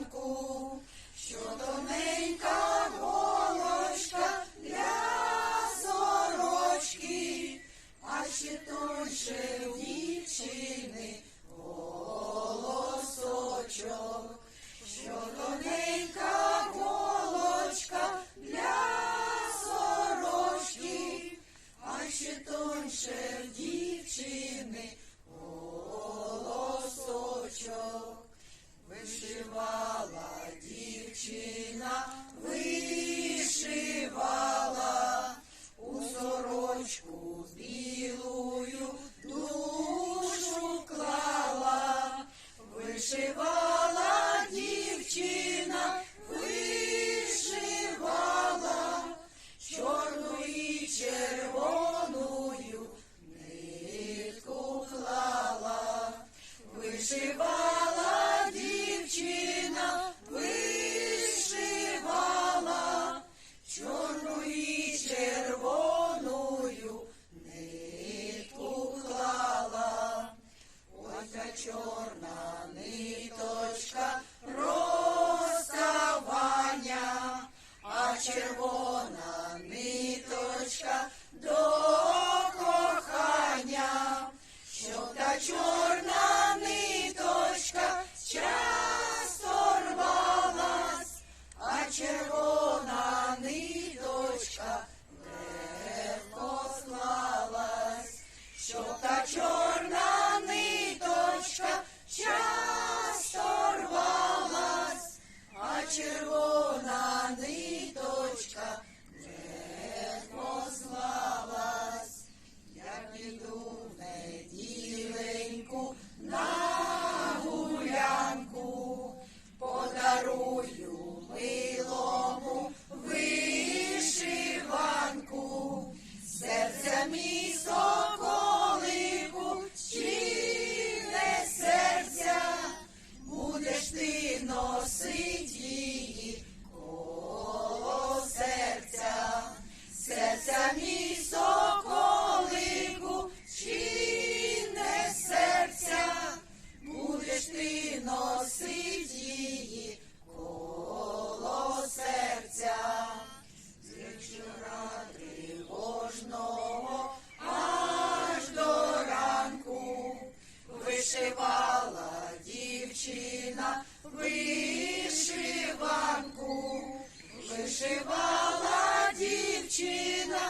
ранку, що тоненька голочка для сорочки, а ще тоньше в дівчини голосочок. Чорна ниточка розставання, а червона вишиванку, вишивала дівчина.